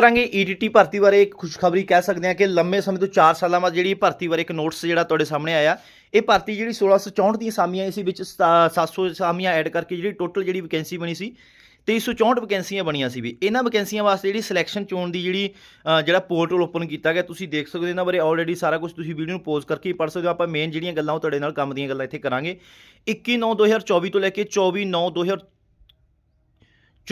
ਕਰਾਂਗੇ ਈਡੀਟੀ ਭਰਤੀ ਬਾਰੇ ਇੱਕ ਖੁਸ਼ਖਬਰੀ ਕਹਿ ਸਕਦੇ ਹਾਂ ਕਿ ਲੰਮੇ ਸਮੇਂ ਤੋਂ 4 ਸਾਲਾਂ ਬਾਅਦ ਜਿਹੜੀ ਭਰਤੀ ਬਾਰੇ ਇੱਕ ਨੋਟਿਸ ਜਿਹੜਾ ਤੁਹਾਡੇ ਸਾਹਮਣੇ ਆਇਆ, ਇਹ ਭਰਤੀ ਜਿਹੜੀ 1664 ਦੀਆਂ ਸਾਮੀਆਂ ਇਸ ਵਿੱਚ ਸਤਾ- 700 ਸਾਮੀਆਂ ਐਡ ਕਰਕੇ ਜਿਹੜੀ ਟੋਟਲ ਜਿਹੜੀ ਵੈਕੈਂਸੀ ਬਣੀ ਸੀ 2364 ਵੈਕੈਂਸੀਆਂ ਬਣੀਆਂ ਸੀ ਵੀ। ਇਹਨਾਂ ਵੈਕੈਂਸੀਆਂ ਵਾਸਤੇ ਜਿਹੜੀ ਸਿਲੈਕਸ਼ਨ ਚੋਣ ਦੀ ਜਿਹੜੀ ਜਿਹੜਾ ਪੋਰਟਲ ਓਪਨ ਕੀਤਾ ਗਿਆ, ਤੁਸੀਂ ਦੇਖ ਸਕਦੇ ਹੋ ਇਹਨਾਂ ਬਾਰੇ ਆਲਰੇਡੀ ਸਾਰਾ ਕੁਝ ਤੁਸੀਂ ਵੀਡੀਓ ਨੂੰ ਪੋਜ਼ ਕਰਕੇ ਪੜ੍ਹ ਸਕਦੇ ਹੋ। ਆਪਾਂ ਮੇਨ ਜਿਹੜੀਆਂ ਗੱਲਾਂ ਉਹ ਤੁਹਾਡੇ ਨਾਲ ਕੰਮ ਦੀਆਂ ਗੱਲਾਂ ਇੱਥੇ ਕਰਾਂਗੇ। 21 9 2024 ਤੋਂ ਲੈ ਕੇ 24 9 2000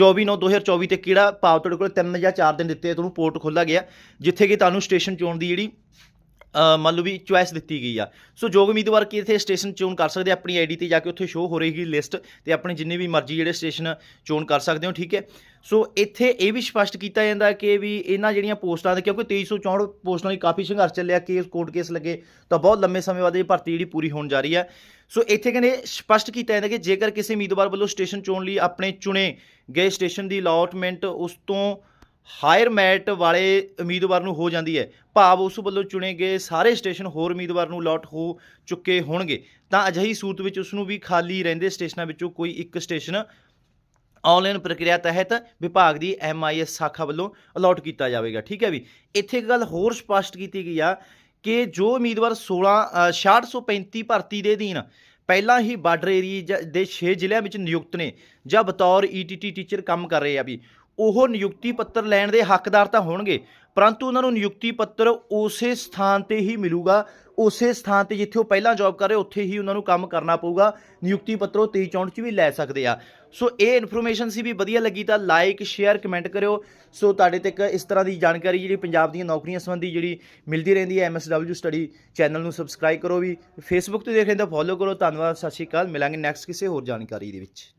24 9 2024 ਤੇ ਕਿਹੜਾ ਭਾਵ ਤੁਹਾਡੇ ਕੋਲ 3 ਜਾਂ 4 ਦਿਨ ਦਿੱਤੇ ਤੁਹਾਨੂੰ ਪੋਰਟ ਖੋਲਾ ਗਿਆ। ਜਿੱਥੇ ਕਿ ਤੁਹਾਨੂੰ ਸਟੇਸ਼ਨ ਚੋਣ ਦੀ ਜਿਹੜੀ ਮੰਨ ਲਓ ਵੀ ਚੁਆਇਸ ਦਿੱਤੀ ਗਈ ਆ। ਸੋ ਜੋ ਉਮੀਦਵਾਰ ਕਿ ਇੱਥੇ ਸਟੇਸ਼ਨ ਚੋਣ ਕਰ ਸਕਦੇ ਆ, ਆਪਣੀ ਆਈਡੀ ਤੇ ਜਾ ਕੇ ਉੱਥੇ ਸ਼ੋਅ ਹੋ ਰਹੀ ਲਿਸਟ ਤੇ ਆਪਣੇ ਜਿੰਨੇ ਵੀ ਮਰਜ਼ੀ ਜਿਹੜੇ ਸਟੇਸ਼ਨ ਚੋਣ ਕਰ ਸਕਦੇ ਹੋ ਠੀਕ ਹੈ? ਸੋ ਇੱਥੇ ਇਹ ਵੀ ਸਪਸ਼ਟ ਕੀਤਾ ਜਾਂਦਾ ਕਿ ਵੀ ਇਹਨਾਂ ਜਿਹੜੀਆਂ ਪੋਸਟਾਂ ਦੇ ਕਿਉਂਕਿ 2364 ਪੋਸਟਾਂ ਲਈ ਕਾਫੀ ਸੰਘਰਸ਼ ਚੱਲਿਆ ਕੇਸ ਕੋਰਟ ਕੇਸ ਲੱਗੇ ਤਾਂ ਬਹੁਤ ਲੰਮੇ ਸਮੇਂ ਬਾਅਦ ਇਹ ਭਰਤੀ ਜਿਹੜੀ ਪੂਰੀ ਹੋਣ ਜਾ ਰਹੀ ਹੈ। ਸੋ ਇੱਥੇ ਕਹਿੰਦੇ ਸਪਸ਼ਟ ਕੀਤਾ ਜਾਂਦਾ ਕਿ ਜੇਕਰ ਕਿਸੇ ਉਮੀਦਵਾਰ ਵੱਲੋਂ ਸਟੇਸ਼ਨ ਚੋਣ ਲਈ ਆਪਣੇ ਚੁਣੇ ਗਏ ਸਟੇਸ਼ਨ ਦੀ ਅਲਾਟਮੈਂਟ ਉਸ ਤੋਂ ਹਾਇਰ ਮੈਰਿਟ ਵਾਲੇ ਉਮੀਦਵਾਰ ਨੂੰ ਹੋ ਜਾਂਦੀ ਹੈ। ਭਾਵ ਉਸ ਵੱਲੋਂ ਚੁਣੇ ਗਏ ਸਾਰੇ ਸਟੇਸ਼ਨ ਹੋਰ ਉਮੀਦਵਾਰ ਨੂੰ ਅਲਾਟ ਹੋ ਚੁੱਕੇ ਹੋਣਗੇ। ਤਾਂ ਅਜਿਹੀ ਸੂਰਤ ਵਿੱਚ ਉਸ ਨੂੰ ਵੀ ਖਾਲੀ ਰਹਿੰਦੇ ਸਟੇਸ਼ਨਾਂ ਵਿੱਚੋਂ ਕੋਈ ਇੱਕ ਸਟੇਸ਼ਨ ਆਨਲਾਈਨ ਪ੍ਰਕਿਰਿਆ ਤਹਿਤ ਵਿਭਾਗ ਦੀ ਐਮਆਈਐਸ ਸ਼ਾਖਾ ਵੱਲੋਂ ਅਲਾਟ ਕੀਤਾ ਜਾਵੇਗਾ। ਠੀਕ ਹੈ ਵੀ? ਇੱਥੇ ਇੱਕ ਗੱਲ ਹੋਰ ਸਪਸ਼ਟ ਕੀਤੀ ਗਈ ਆ ਕਿ ਜੋ ਉਮੀਦਵਾਰ 16 ਅ, 6635 ਭਰਤੀ ਦੇ ਅਧੀਨ ਪਹਿਲਾਂ ਹੀ ਬਾਰਡਰ ਏਰੀਆ ਦੇ 6 ਜ਼ਿਲ੍ਹਿਆਂ ਵਿੱਚ ਨਿਯੁਕਤ ਨੇ ਜਾਂ ਬਤੌਰ ਈਟੀਟੀ ਟੀਚਰ ਕੰਮ ਕਰ ਰਹੇ ਆ ਵੀ ਉਹ ਨਿਯੁਕਤੀ ਪੱਤਰ ਲੈਣ ਦੇ ਹੱਕਦਾਰ ਤਾਂ ਹੋਣਗੇ, ਪਰੰਤੂ ਉਹਨਾਂ ਨੂੰ ਨਿਯੁਕਤੀ ਪੱਤਰ ਉਸੇ ਸਥਾਨ ਤੇ ਹੀ ਮਿਲੂਗਾ, ਉਸੇ ਸਥਾਨ ਤੇ ਜਿੱਥੇ ਉਹ ਪਹਿਲਾਂ ਜੌਬ ਕਰ ਰਹੇ, ਉੱਥੇ ਹੀ ਉਹਨਾਂ ਨੂੰ ਕੰਮ ਕਰਨਾ ਪਊਗਾ, ਨਿਯੁਕਤੀ ਪੱਤਰ ਉਹ 23 ਚੌਂਟ 'ਚ ਵੀ ਲੈ ਸਕਦੇ ਆ। ਸੋ ਇਹ ਇਨਫੋਰਮੇਸ਼ਨ ਸੀ ਵੀ ਵਧੀਆ ਲੱਗੀ ਤਾਂ ਲਾਈਕ ਸ਼ੇਅਰ ਕਮੈਂਟ ਕਰਿਓ। ਸੋ ਤੁਹਾਡੇ ਤੱਕ ਇਸ ਤਰ੍ਹਾਂ ਦੀ ਜਾਣਕਾਰੀ ਜਿਹੜੀ ਪੰਜਾਬ ਦੀਆਂ ਨੌਕਰੀਆਂ ਸੰਬੰਧੀ ਜਿਹੜੀ ਮਿਲਦੀ ਰਹਿੰਦੀ ਹੈ ਐਮਐਸਡਬਲਯੂ ਸਟੱਡੀ ਚੈਨਲ ਨੂੰ ਸਬਸਕ੍ਰਾਈਬ ਕਰੋ ਵੀ। ਫੇਸਬੁੱਕ ਤੇ ਦੇਖ ਰਹੇ ਤਾਂ ਫੋਲੋ ਕਰੋ। ਧੰਨਵਾਦ, ਸਤਿ ਸ਼੍ਰੀ ਅਕਾਲ। ਮਿਲਾਂਗੇ ਨੈਕਸਟ ਕਿਸੇ ਹੋਰ ਜਾਣਕਾਰੀ ਦੇ ਵਿੱਚ।